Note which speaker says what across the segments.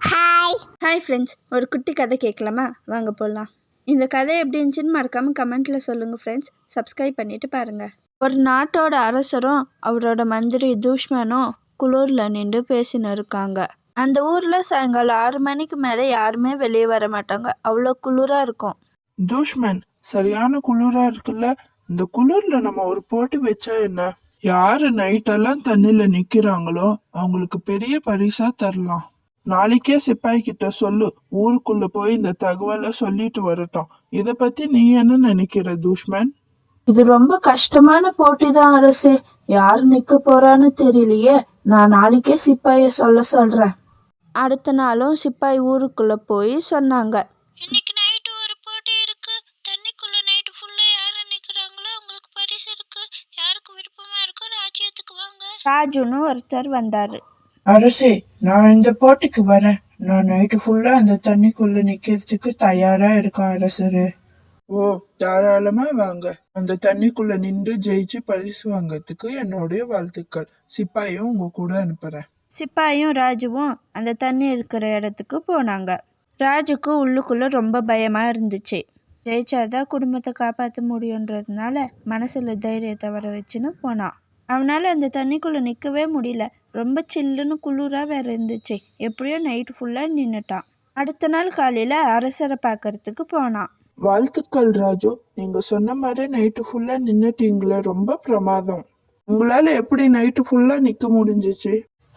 Speaker 1: Hi
Speaker 2: hi friends ஒரு குட்டி கதை கேட்கலாமா? வாங்க போகலாம் இந்த கதை எப்படி இருந்துச்சுன்னு மறக்காமல் கமெண்ட்டில் சொல்லுங்கள் ஃப்ரெண்ட்ஸ் சப்ஸ்கிரைப் பண்ணிவிட்டு பாருங்கள் ஒரு நாட்டோட அரசரும் அவரோட மந்திரி தூஷ்மனும் குளூரில் நின்று பேசின்னு இருக்காங்க. அந்த ஊரில் சாயங்காலம் ஆறு மணிக்கு மேலே யாருமே வெளியே வர மாட்டாங்க. அவ்வளோ குளிராக இருக்கும்.
Speaker 3: தூஷ்மன் சரியான குளிரா இருக்குல்ல? இந்த குளிர்ல நம்ம ஒரு போட்டி வச்சா என்ன? யாரு நைட்டெல்லாம் தண்ணில நிக்கிறாங்களோ அவங்களுக்கு பெரிய பரிசா தரலாம். நாளைக்கே சிப்பாய் கிட்ட சொல்லு. ஊருக்குள்ள போய் இந்த தகவலை சொல்லிட்டு வரட்டும். இத பத்தி நீ என்ன நினைக்கிற தூஷ்மன்?
Speaker 2: இது ரொம்ப கஷ்டமான போட்டி தான் அரசே. யார் நிக்க போறான்னு தெரியலையே. நான் நாளைக்கே சிப்பாய சொல்ல சொல்றேன். அடுத்த நாளும் சிப்பாய் ஊருக்குள்ள போய் சொன்னாங்க.
Speaker 4: இன்னைக்கு நைட்டு ஒரு போட்டி இருக்கு. தண்ணிக்குள்ள நைட்டு ஃபுல்லா யார் நிக்கிறாங்களோ அவங்களுக்கு பரிசு இருக்கு. யாருக்கு விருப்பமா இருக்கோ ராஜ்யத்துக்கு வாங்க.
Speaker 2: ராஜுன்னு ஒருத்தர் வந்தாரு.
Speaker 3: அரசே நான் இந்த போட்டிக்கு வரேன். நான் நைட்டு ஃபுல்லா அந்த தண்ணிக்குள்ள நிக்கிறதுக்கு தயாரா இருக்கேன் அரசரு. ஓ தாராளமா வாங்க. அந்த தண்ணிக்குள்ள நின்று ஜெயிச்சு பரிசு வாங்கறதுக்கு என்னுடைய வாழ்த்துக்கள். சிப்பாயும் உங்க கூட அனுப்புறேன்.
Speaker 2: சிப்பாயும் ராஜுவும் அந்த தண்ணி இருக்கிற இடத்துக்கு போனாங்க. ராஜுக்கு உள்ளுக்குள்ள ரொம்ப பயமா இருந்துச்சு. ஜெயிச்சாதான் குடும்பத்தை காப்பாற்ற முடியுன்றதுனால மனசுல தைரியத்தை வர வச்சுன்னு போனான். அவனால அந்த தண்ணிக்குள்ள நிற்கவே முடியல. ரொம்ப சில்லுன்னு குளிரா வேற இருந்துச்சு. எப்படியோ நைட்டு ஃபுல்லா நின்னுட்டான். அடுத்த நாள் காலையில அரசரை பார்க்கறதுக்கு போனான்.
Speaker 3: வாழ்த்துக்கள் ராஜு. நீங்க சொன்ன மாதிரி நைட்டு ஃபுல்லா நின்னுட்டீங்களே ரொம்ப பிரமாதம். உங்களால எப்படி நைட்டு ஃபுல்லா நிக்க முடிஞ்சிச்சு?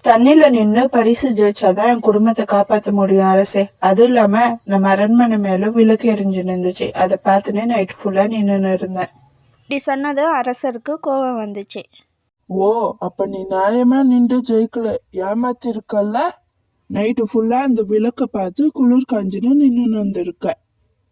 Speaker 5: தண்ணில நின்னு பரிசு ஜெயிச்சாதான் என் குடும்பத்தை காப்பாத்த முடியும் அரசே. அதுவும் இல்லாம நம்ம அரண்மனை மேல விளக்கு எரிஞ்சு நின்றுச்சு அதை பார்த்துனே நைட் ஃபுல்லா நின்னு இருந்தேன்.
Speaker 2: இப்படி சொன்னது அரசருக்கு கோபம் வந்துச்சு.
Speaker 3: ஓ அப்ப நீ நியாயமா நின்று ஜெயிக்கல? ஏமாத்திருக்கல்ல? நைட்டு ஃபுல்லா அந்த விளக்க பார்த்து குளிர் காஞ்சின்னு நின்று வந்திருக்க.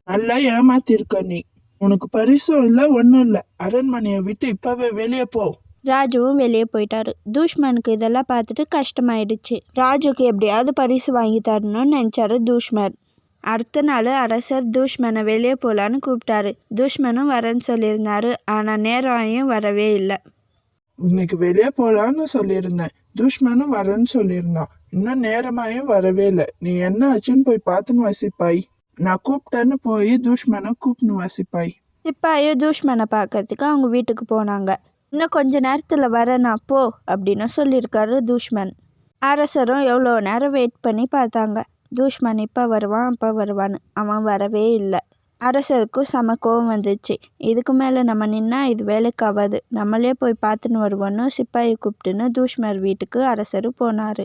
Speaker 3: நல்லா ஏமாத்திருக்க நீ. உனக்கு பரிசும் இல்ல ஒன்றும் இல்ல. அரண்மனையை விட்டு இப்பவே வெளியே போ.
Speaker 2: ராஜுவும் வெளியே போயிட்டாரு. தூஷ்மனுக்கு இதெல்லாம் பார்த்துட்டு கஷ்டமாயிடுச்சு. ராஜுக்கு எப்படியாவது பரிசு வாங்கி தரணும்னு நினச்சாரு தூஷ்மன். அடுத்த நாள் அரசர் தூஷ்மனை வெளியே போகலான்னு கூப்பிட்டாரு. தூஷ்மனும் வரேன்னு சொல்லியிருந்தாரு. ஆனால் நேரம் வரவே இல்லை.
Speaker 3: இன்னைக்கு வெளியே போகலான்னு சொல்லியிருந்தேன். துஷ்மனும் வரேன்னு சொல்லியிருந்தான். இன்னும் நேரமாயும் வரவே இல்லை. நீ என்ன ஆச்சுன்னு போய் பார்த்துன்னு வசிப்பாய் நான் கூப்பிட்டேன்னு போய் துஷ்மனை கூப்பிட்டு வசிப்பாய்
Speaker 2: சிப்பாயும் தூஷ்மனை பார்க்கறதுக்கு அவங்க வீட்டுக்கு போனாங்க. இன்னும் கொஞ்ச நேரத்தில் வரேனா போ அப்படின்னு சொல்லியிருக்காரு தூஷ்மன். அரசரும் எவ்வளோ நேரம் வெயிட் பண்ணி பார்த்தாங்க. தூஷ்மன் இப்போ வருவான் அப்போ வருவான்னு. அவன் வரவே இல்லை. அரசருக்கும் செம கோவம் வந்துச்சு. இதுக்கு மேலே நம்ம நின்னா இது வேலைக்கு ஆகாது நம்மளே போய் பார்த்துன்னு வருவோன்னு சிப்பாயை கூப்பிட்டுன்னு தூஷ்மர் வீட்டுக்கு அரசர் போனார்.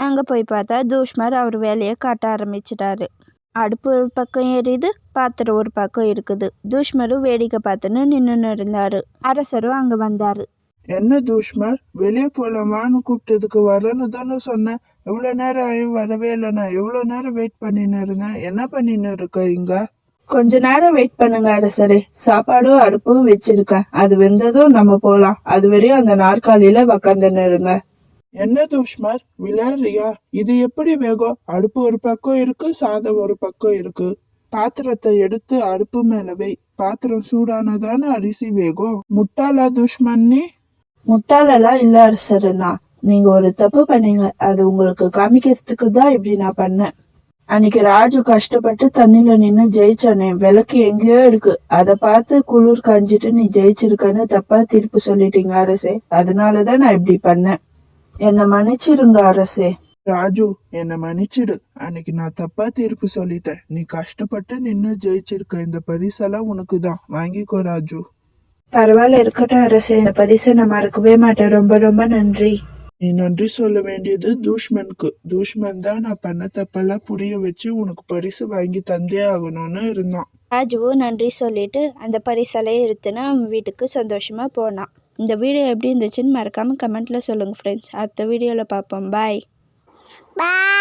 Speaker 2: அங்கே போய் பார்த்தா தூஷ்மர் அவர் வேலையை காட்ட ஆரம்பிச்சிட்டாரு. அடுப்பு ஒரு பக்கம் எரியுது பாத்திரம் ஒரு பக்கம் இருக்குது. தூஷ்மரும் வேடிக்கை பார்த்துன்னு நின்றுன்னு இருந்தார். அரசரும் அங்கே வந்தார்.
Speaker 3: என்ன தூஷ்மர்? வெளியே போலாமான்னு கூப்பிட்டதுக்கு வரேன்னு தானே சொன்னேன். எவ்வளோ நேரம் ஆயும் வரவே இல்லை. நான் எவ்வளோ நேரம் வெயிட் பண்ணின்னு இருந்தேன். என்ன பண்ணின்னு இருக்க இங்கே?
Speaker 5: கொஞ்ச நேரம் வெயிட் பண்ணுங்க அரசரே. சாப்பாடும் அடுப்பும் வச்சிருக்கேன் அது வெந்ததும் நம்ம போலாம். அது வரையும் அந்த நாற்காலியில உக்காந்துன்னு இருங்க.
Speaker 3: என்ன துஷ்மர்? விளையாடுறியா? இது எப்படி வேகும்? அடுப்பு ஒரு பக்கம் இருக்கு சாதம் ஒரு பக்கம் இருக்கு. பாத்திரத்தை எடுத்து அடுப்பு மேல வை. பாத்திரம் சூடானதான அரிசி வேகும். முட்டாளா துஷ்மன் நீ?
Speaker 5: முட்டாளெல்லாம் இல்ல அரசருண்ணா நீங்க ஒரு தப்பு பண்ணீங்க. அது உங்களுக்கு காமிக்கிறதுக்கு தான் இப்படி நான் பண்ணேன். அன்னைக்கு ராஜு கஷ்டப்பட்டு தண்ணில நின்னு ஜெயிச்சானே விளக்கு எங்கேயோ இருக்கு. அத பார்த்து குளிர் காஞ்சிட்டு நீ ஜெயிச்சிருக்கன்னு தப்பா தீர்ப்பு சொல்லிட்டீங்க அரசே. அதனாலதான் நான் இப்படி பண்ணேன். என்னை மன்னிச்சிருங்க அரசே.
Speaker 3: ராஜு என்னை மன்னிச்சிடு. அன்னைக்கு நான் தப்பா தீர்ப்பு சொல்லிட்டேன். நீ கஷ்டப்பட்டு நின்னு ஜெயிச்சிருக்க. இந்த பரிசெல்லாம் உனக்கு தான் வாங்கிக்கோ ராஜு.
Speaker 5: பரவாயில்ல இருக்கட்டும் அரசே. இந்த பரிசை நான் மறக்கவே மாட்டேன். ரொம்ப ரொம்ப நன்றி.
Speaker 3: நீ நன்றி சொல்ல வேண்டியது தூஷ்மனுக்கு. தூஷ்மன் தான் நான் பண்ண தப்பெல்லாம் புரிய வச்சு உனக்கு பரிசு வாங்கி தந்தே ஆகணும்னு இருந்தான்.
Speaker 2: ராஜுவும் நன்றி சொல்லிட்டு அந்த பரிசலையை எடுத்துன்னு அவன் வீட்டுக்கு சந்தோஷமாக போனான். இந்த வீடியோ எப்படி இருந்துச்சுன்னு மறக்காமல் கமெண்ட்டில் சொல்லுங்கள் ஃப்ரெண்ட்ஸ் அடுத்த வீடியோவில் பார்ப்போம். பாய்
Speaker 1: பாய்